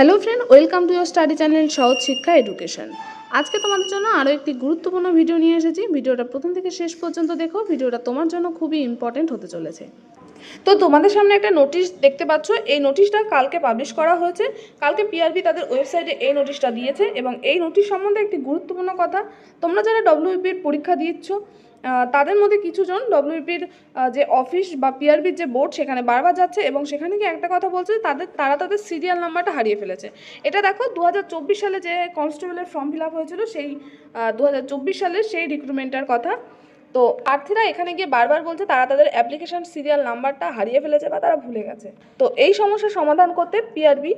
Hello friend welcome to year study channel সহজ শিক্ষা education আজকে তোমাদের জন্য আরও একটি গুরুত্বপূর্ণ ভিডিও নিয়ে এসেছি। ভিডিওটা প্রথম থেকে শেষ পর্যন্ত দেখো। ভিডিওটা তোমার জন্য খুবই ইম্পর্টেন্ট হতে চলেছে। তো তোমাদের সামনে একটা নোটিশ দেখতে পাচ্ছ। এই নোটিশটা কালকে পাবলিশ করা হয়েছে। কালকে পিআরবি তাদের ওয়েবসাইটে এই নোটিশটা দিয়েছে এবং এই নোটিশ সম্বন্ধে একটি গুরুত্বপূর্ণ কথা। তোমরা যারা ডব্লিউপির পরীক্ষা দিচ্ছ তাদের মধ্যে কিছুজন ডব্লিউপির যে অফিস বা পিআরবির যে বোর্ড সেখানে বারবার যাচ্ছে এবং সেখানে গিয়ে একটা কথা বলছে তাদের, তারা তাদের সিরিয়াল নাম্বারটা হারিয়ে ফেলেছে। এটা দেখো দু হাজার চব্বিশ সালে যে কনস্টেবলের ফর্ম ফিল আপ হয়েছিল সেই দু হাজার চব্বিশ সালে সেই রিক্রুটমেন্টের কথা। তো প্রার্থীরা এখানে গিয়ে বারবার বলছে তারা তাদের অ্যাপ্লিকেশন সিরিয়াল নাম্বারটা হারিয়ে ফেলেছে বা তারা ভুলে গেছে। তো এই সমস্যার সমাধান করতে পিআরবি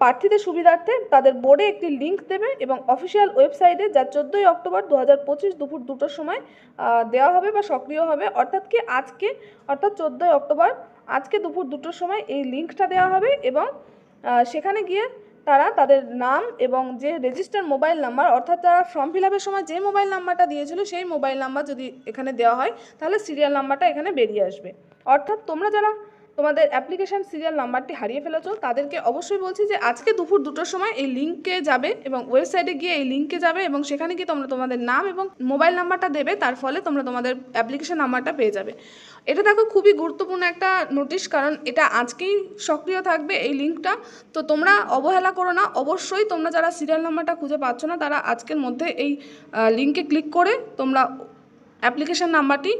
প্রার্থীদের সুবিধার্থে তাদের বোর্ডে একটি লিংক দেবে এবং অফিসিয়াল ওয়েবসাইটে যা চোদ্দোই অক্টোবর দু হাজার পঁচিশ দুপুর দুটোর সময় দেওয়া হবে বা সক্রিয় হবে। অর্থাৎ কি আজকে, অর্থাৎ চোদ্দোই অক্টোবর, আজকে দুপুর দুটোর সময় এই লিঙ্কটা দেওয়া হবে এবং সেখানে গিয়ে তারা তাদের নাম এবং যে রেজিস্টার মোবাইল নাম্বার অর্থাৎ তারা ফর্ম ফিল আপের সময় যে মোবাইল নাম্বারটা দিয়েছিল, সেই মোবাইল নাম্বার যদি এখানে দেওয়া হয়, তাহলে সিরিয়াল নাম্বারটা এখানে বেরিয়ে আসবে। অর্থাৎ তোমরা যারা তোমাদের অ্যাপ্লিকেশন সিরিয়াল নাম্বারটি হারিয়ে ফেলেছো, তাদেরকে অবশ্যই বলছি যে আজকে দুপুর দুটোর সময় এই লিঙ্কে যাবে এবং ওয়েবসাইটে গিয়ে এই লিঙ্কে যাবে এবং সেখানে গিয়ে তোমরা তোমাদের নাম এবং মোবাইল নাম্বারটা দেবে, তার ফলে তোমরা তোমাদের অ্যাপ্লিকেশান নাম্বারটা পেয়ে যাবে। এটা দেখো খুবই গুরুত্বপূর্ণ একটা নোটিশ কারণ এটা আজকেই সক্রিয় থাকবে এই লিঙ্কটা তো তোমরা অবহেলা করো না, অবশ্যই তোমরা যারা সিরিয়াল নাম্বারটা খুঁজে পাচ্ছ না, তারা আজকের মধ্যে এই লিঙ্কে ক্লিক করে তোমরা অ্যাপ্লিকেশন নাম্বারটি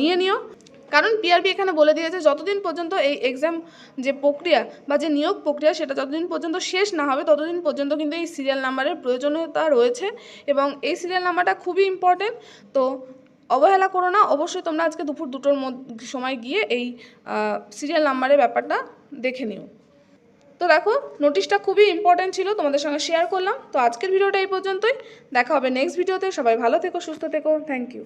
নিয়ে নিও। কারণ পিআরবি এখানে বলে দিয়েছে যতদিন পর্যন্ত এই এক্সাম যে প্রক্রিয়া বা যে নিয়োগ প্রক্রিয়া সেটা যতদিন পর্যন্ত শেষ না হবে, ততদিন পর্যন্ত কিন্তু এই সিরিয়াল নাম্বারের প্রয়োজনীয়তা রয়েছে এবং এই সিরিয়াল নাম্বারটা খুবই ইম্পর্টেন্ট তো অবহেলা করো না, অবশ্যই তোমরা আজকে দুপুর দুটোর সময় গিয়ে এই সিরিয়াল নাম্বারের ব্যাপারটা দেখে নিও। তো দেখো নোটিশটা খুবই ইম্পর্টেন্ট ছিল, তোমাদের সঙ্গে শেয়ার করলাম। তো আজকের ভিডিওটা এই পর্যন্তই। দেখা হবে নেক্সট ভিডিওতে সবাই ভালো থেকো, সুস্থ থেকো। Thank you